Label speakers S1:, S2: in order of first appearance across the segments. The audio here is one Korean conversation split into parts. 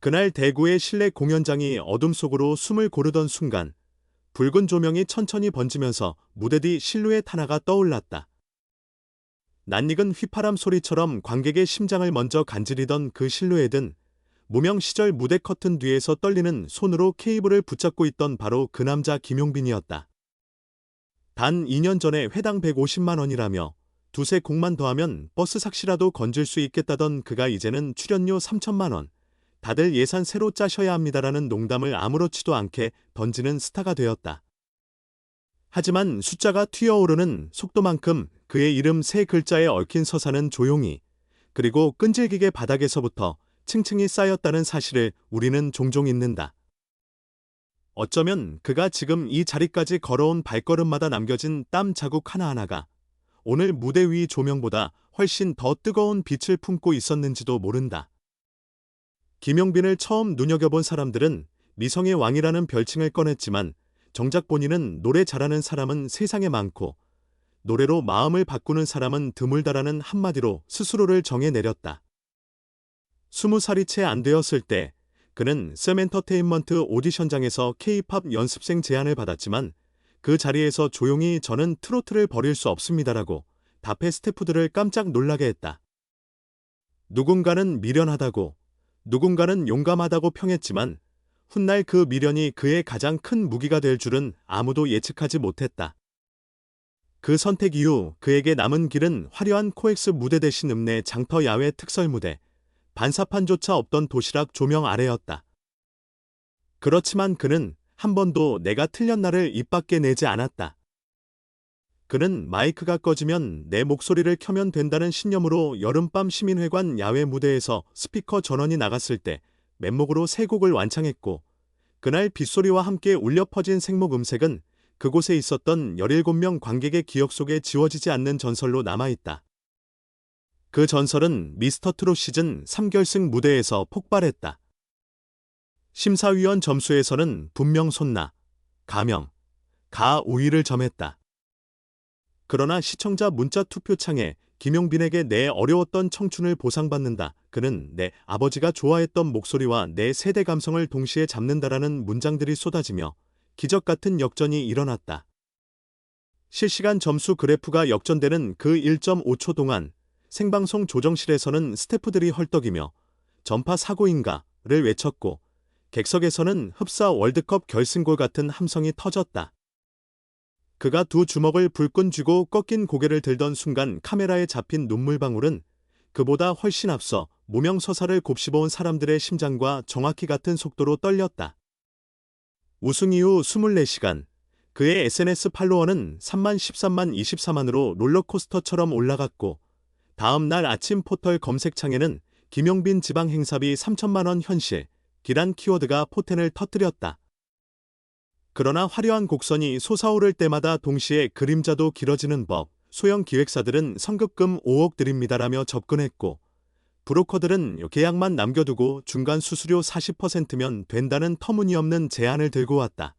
S1: 그날 대구의 실내 공연장이 어둠 속으로 숨을 고르던 순간 붉은 조명이 천천히 번지면서 무대 뒤 실루엣 하나가 떠올랐다. 낯익은 휘파람 소리처럼 관객의 심장을 먼저 간지리던 그 실루엣은 무명 시절 무대 커튼 뒤에서 떨리는 손으로 케이블을 붙잡고 있던 바로 그 남자 김용빈이었다. 단 2년 전에 회당 150만 원이라며 두세 곡만 더하면 버스 삭시라도 건질 수 있겠다던 그가 이제는 출연료 3천만 원, 다들 예산 새로 짜셔야 합니다라는 농담을 아무렇지도 않게 던지는 스타가 되었다. 하지만 숫자가 튀어오르는 속도만큼 그의 이름 세 글자에 얽힌 서사는 조용히 그리고 끈질기게 바닥에서부터 층층이 쌓였다는 사실을 우리는 종종 잊는다. 어쩌면 그가 지금 이 자리까지 걸어온 발걸음마다 남겨진 땀 자국 하나하나가 오늘 무대 위 조명보다 훨씬 더 뜨거운 빛을 품고 있었는지도 모른다. 김용빈을 처음 눈여겨본 사람들은 미성의 왕이라는 별칭을 꺼냈지만 정작 본인은 노래 잘하는 사람은 세상에 많고 노래로 마음을 바꾸는 사람은 드물다라는 한마디로 스스로를 정해내렸다. 스무 살이 채 안 되었을 때 그는 쌤엔터테인먼트 오디션장에서 K-팝 연습생 제안을 받았지만 그 자리에서 조용히 저는 트로트를 버릴 수 없습니다라고 답해 스태프들을 깜짝 놀라게 했다. 누군가는 미련하다고 누군가는 용감하다고 평했지만 훗날 그 미련이 그의 가장 큰 무기가 될 줄은 아무도 예측하지 못했다. 그 선택 이후 그에게 남은 길은 화려한 코엑스 무대 대신 읍내 장터 야외 특설 무대, 반사판조차 없던 도시락 조명 아래였다. 그렇지만 그는 한 번도 내가 틀렸나를 입 밖에 내지 않았다. 그는 마이크가 꺼지면 내 목소리를 켜면 된다는 신념으로 여름밤 시민회관 야외 무대에서 스피커 전원이 나갔을 때 맨목으로 세 곡을 완창했고 그날 빗소리와 함께 울려 퍼진 생목 음색은 그곳에 있었던 17명 관객의 기억 속에 지워지지 않는 전설로 남아있다. 그 전설은 미스터 트롯 시즌 3결승 무대에서 폭발했다. 심사위원 점수에서는 분명 손나, 가명, 가 우위를 점했다. 그러나 시청자 문자 투표창에 김용빈에게 내 어려웠던 청춘을 보상받는다. 그는 내 아버지가 좋아했던 목소리와 내 세대 감성을 동시에 잡는다라는 문장들이 쏟아지며 기적 같은 역전이 일어났다. 실시간 점수 그래프가 역전되는 그 1.5초 동안 생방송 조정실에서는 스태프들이 헐떡이며 전파 사고인가를 외쳤고 객석에서는 흡사 월드컵 결승골 같은 함성이 터졌다. 그가 두 주먹을 불끈 쥐고 꺾인 고개를 들던 순간 카메라에 잡힌 눈물방울은 그보다 훨씬 앞서 무명서사를 곱씹어온 사람들의 심장과 정확히 같은 속도로 떨렸다. 우승 이후 24시간, 그의 SNS 팔로워는 3만 13만 24만으로 롤러코스터처럼 올라갔고, 다음 날 아침 포털 검색창에는 김용빈 지방 행사비 3천만 원 현실, 기란 키워드가 포텐을 터뜨렸다. 그러나 화려한 곡선이 솟아오를 때마다 동시에 그림자도 길어지는 법, 소형 기획사들은 성급금 5억 드립니다라며 접근했고, 브로커들은 계약만 남겨두고 중간 수수료 40%면 된다는 터무니없는 제안을 들고 왔다.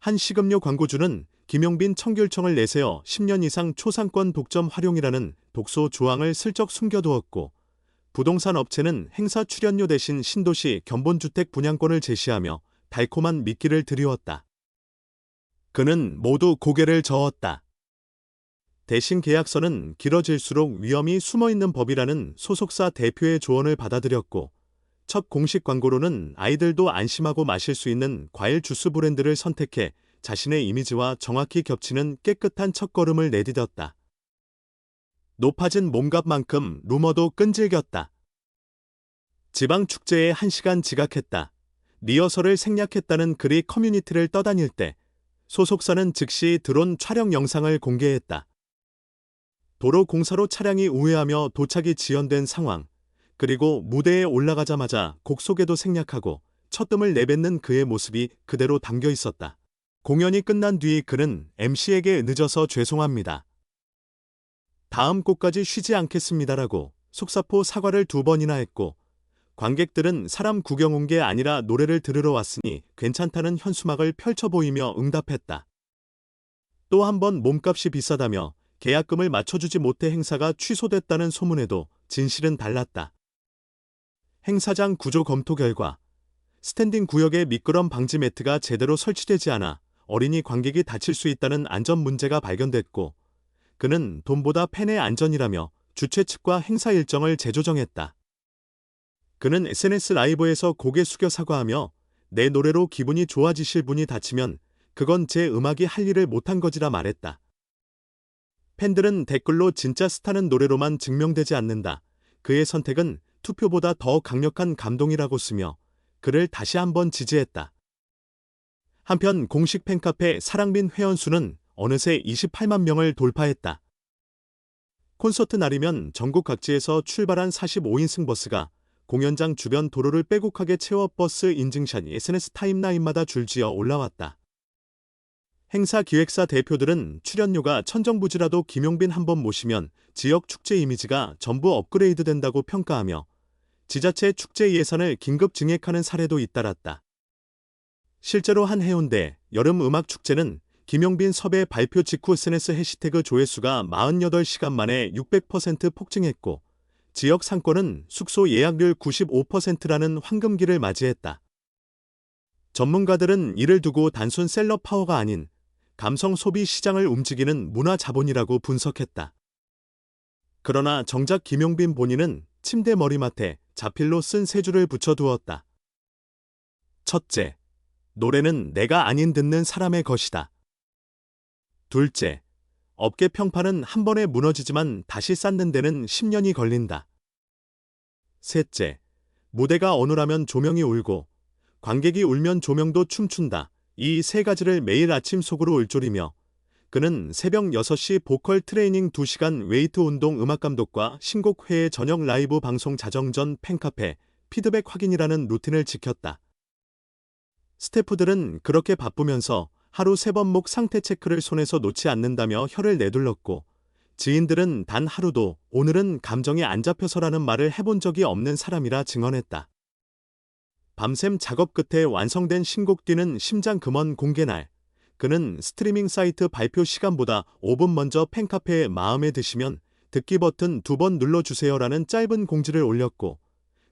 S1: 한 식음료 광고주는 김용빈 청귤청을 내세워 10년 이상 초상권 독점 활용이라는 독소 조항을 슬쩍 숨겨두었고, 부동산 업체는 행사 출연료 대신 신도시 견본주택 분양권을 제시하며 달콤한 미끼를 들이웠다. 그는 모두 고개를 저었다. 대신 계약서는 길어질수록 위험이 숨어있는 법이라는 소속사 대표의 조언을 받아들였고, 첫 공식 광고로는 아이들도 안심하고 마실 수 있는 과일 주스 브랜드를 선택해 자신의 이미지와 정확히 겹치는 깨끗한 첫걸음을 내디뎠다. 높아진 몸값만큼 루머도 끈질겼다. 지방 축제에 한시간 지각했다. 리허설을 생략했다는 글이 커뮤니티를 떠다닐 때 소속사는 즉시 드론 촬영 영상을 공개했다. 도로 공사로 차량이 우회하며 도착이 지연된 상황, 그리고 무대에 올라가자마자 곡 소개도 생략하고 첫뜸을 내뱉는 그의 모습이 그대로 담겨 있었다. 공연이 끝난 뒤 그는 MC에게 늦어서 죄송합니다. 다음 곡까지 쉬지 않겠습니다라고 속사포 사과를 두 번이나 했고 관객들은 사람 구경 온 게 아니라 노래를 들으러 왔으니 괜찮다는 현수막을 펼쳐 보이며 응답했다. 또 한 번 몸값이 비싸다며 계약금을 맞춰주지 못해 행사가 취소됐다는 소문에도 진실은 달랐다. 행사장 구조 검토 결과 스탠딩 구역에 미끄럼 방지 매트가 제대로 설치되지 않아 어린이 관객이 다칠 수 있다는 안전 문제가 발견됐고 그는 돈보다 팬의 안전이라며 주최 측과 행사 일정을 재조정했다. 그는 SNS 라이브에서 고개 숙여 사과하며 내 노래로 기분이 좋아지실 분이 다치면 그건 제 음악이 할 일을 못한 거지라 말했다. 팬들은 댓글로 진짜 스타는 노래로만 증명되지 않는다. 그의 선택은 투표보다 더 강력한 감동이라고 쓰며 그를 다시 한번 지지했다. 한편 공식 팬카페 사랑빈 회원수는 어느새 28만 명을 돌파했다. 콘서트 날이면 전국 각지에서 출발한 45인승 버스가 공연장 주변 도로를 빼곡하게 채워 버스 인증샷이 SNS 타임라인마다 줄지어 올라왔다. 행사 기획사 대표들은 출연료가 천정부지라도 김용빈 한 번 모시면 지역 축제 이미지가 전부 업그레이드 된다고 평가하며 지자체 축제 예산을 긴급 증액하는 사례도 잇따랐다. 실제로 한 해운대 여름 음악 축제는 김용빈 섭외 발표 직후 SNS 해시태그 조회수가 48시간 만에 600% 폭증했고 지역 상권은 숙소 예약률 95%라는 황금기를 맞이했다. 전문가들은 이를 두고 단순 셀러 파워가 아닌 감성 소비 시장을 움직이는 문화 자본이라고 분석했다. 그러나 정작 김용빈 본인은 침대 머리맡에 자필로 쓴 세 줄을 붙여두었다. 첫째, 노래는 내가 아닌 듣는 사람의 것이다. 둘째, 업계 평판은 한 번에 무너지지만 다시 쌓는 데는 10년이 걸린다. 셋째, 무대가 어느라면 조명이 울고 관객이 울면 조명도 춤춘다. 이 세 가지를 매일 아침 속으로 울조리며 그는 새벽 6시 보컬 트레이닝 2시간 웨이트 운동 음악 감독과 신곡 회의 저녁 라이브 방송 자정 전 팬카페 피드백 확인이라는 루틴을 지켰다. 스태프들은 그렇게 바쁘면서 하루 세 번 목 상태 체크를 손에서 놓지 않는다며 혀를 내둘렀고 지인들은 단 하루도 오늘은 감정이 안 잡혀서라는 말을 해본 적이 없는 사람이라 증언했다. 밤샘 작업 끝에 완성된 신곡 뛰는 심장 금원 공개 날. 그는 스트리밍 사이트 발표 시간보다 5분 먼저 팬카페에 마음에 드시면 듣기 버튼 두 번 눌러주세요라는 짧은 공지를 올렸고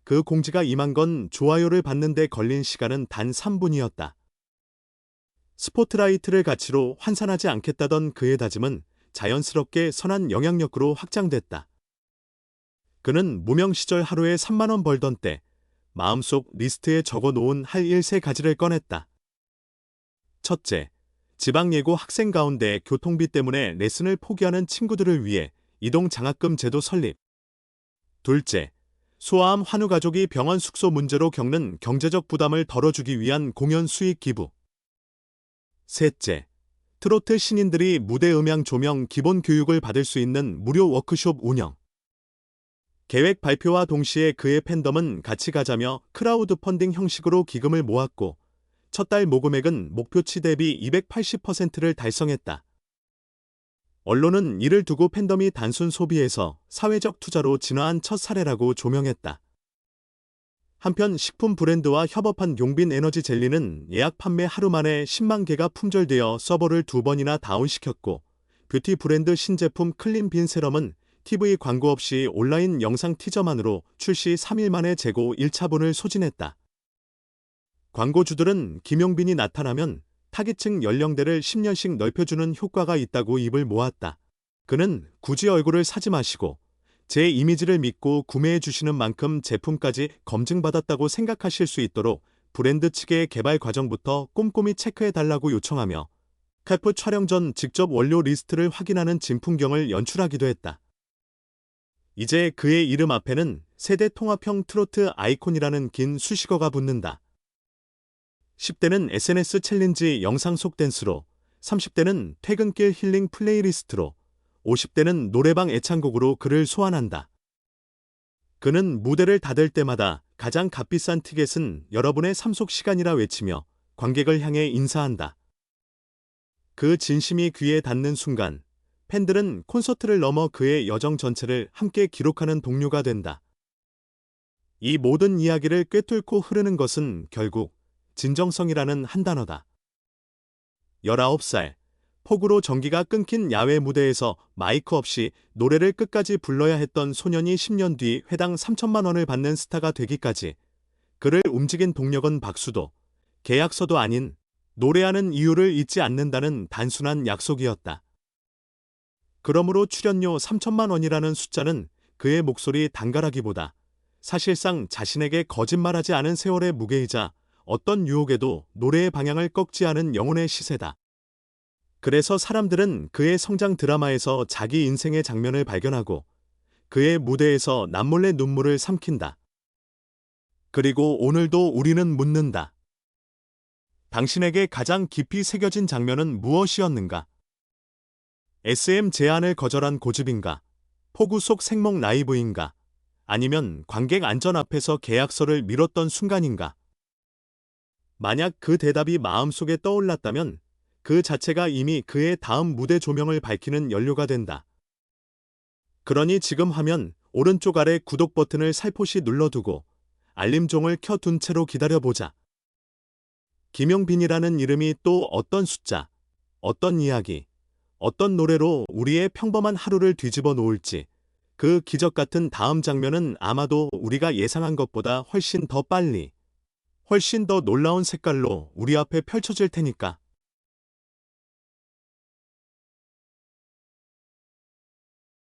S1: 그 공지가 임한 건 좋아요를 받는데 걸린 시간은 단 3분이었다. 스포트라이트를 가치로 환산하지 않겠다던 그의 다짐은 자연스럽게 선한 영향력으로 확장됐다. 그는 무명 시절 하루에 3만원 벌던 때 마음속 리스트에 적어 놓은 할 일 세 가지를 꺼냈다. 첫째, 지방예고 학생 가운데 교통비 때문에 레슨을 포기하는 친구들을 위해 이동 장학금 제도 설립. 둘째, 소아암 환우 가족이 병원 숙소 문제로 겪는 경제적 부담을 덜어주기 위한 공연 수익 기부. 셋째, 트로트 신인들이 무대 음향 조명 기본 교육을 받을 수 있는 무료 워크숍 운영. 계획 발표와 동시에 그의 팬덤은 같이 가자며 크라우드 펀딩 형식으로 기금을 모았고 첫 달 모금액은 목표치 대비 280%를 달성했다. 언론은 이를 두고 팬덤이 단순 소비에서 사회적 투자로 진화한 첫 사례라고 조명했다. 한편 식품 브랜드와 협업한 용빈 에너지 젤리는 예약 판매 하루 만에 10만 개가 품절되어 서버를 두 번이나 다운시켰고 뷰티 브랜드 신제품 클린 빈 세럼은 TV 광고 없이 온라인 영상 티저만으로 출시 3일 만에 재고 1차분을 소진했다. 광고주들은 김용빈이 나타나면 타깃층 연령대를 10년씩 넓혀주는 효과가 있다고 입을 모았다. 그는 굳이 얼굴을 사지 마시고 제 이미지를 믿고 구매해 주시는 만큼 제품까지 검증받았다고 생각하실 수 있도록 브랜드 측의 개발 과정부터 꼼꼼히 체크해 달라고 요청하며 칼프 촬영 전 직접 원료 리스트를 확인하는 진풍경을 연출하기도 했다. 이제 그의 이름 앞에는 세대 통합형 트로트 아이콘이라는 긴 수식어가 붙는다. 10대는 SNS 챌린지 영상 속 댄스로, 30대는 퇴근길 힐링 플레이리스트로, 50대는 노래방 애창곡으로 그를 소환한다. 그는 무대를 닫을 때마다 가장 값비싼 티켓은 여러분의 삶속 시간이라 외치며 관객을 향해 인사한다. 그 진심이 귀에 닿는 순간 팬들은 콘서트를 넘어 그의 여정 전체를 함께 기록하는 동료가 된다. 이 모든 이야기를 꿰뚫고 흐르는 것은 결국 진정성이라는 한 단어다. 19살 폭우로 전기가 끊긴 야외 무대에서 마이크 없이 노래를 끝까지 불러야 했던 소년이 10년 뒤 회당 3천만 원을 받는 스타가 되기까지 그를 움직인 동력은 박수도 계약서도 아닌 노래하는 이유를 잊지 않는다는 단순한 약속이었다. 그러므로 출연료 3천만 원이라는 숫자는 그의 목소리 단가라기보다 사실상 자신에게 거짓말하지 않은 세월의 무게이자 어떤 유혹에도 노래의 방향을 꺾지 않은 영혼의 시세다. 그래서 사람들은 그의 성장 드라마에서 자기 인생의 장면을 발견하고 그의 무대에서 남몰래 눈물을 삼킨다. 그리고 오늘도 우리는 묻는다. 당신에게 가장 깊이 새겨진 장면은 무엇이었는가? SM 제안을 거절한 고집인가? 폭우 속 생목 라이브인가? 아니면 관객 안전 앞에서 계약서를 밀었던 순간인가? 만약 그 대답이 마음속에 떠올랐다면 그 자체가 이미 그의 다음 무대 조명을 밝히는 연료가 된다. 그러니 지금 화면 오른쪽 아래 구독 버튼을 살포시 눌러두고 알림종을 켜둔 채로 기다려보자. 김용빈이라는 이름이 또 어떤 숫자, 어떤 이야기, 어떤 노래로 우리의 평범한 하루를 뒤집어 놓을지 그 기적 같은 다음 장면은 아마도 우리가 예상한 것보다 훨씬 더 빨리, 훨씬 더 놀라운 색깔로 우리 앞에 펼쳐질 테니까.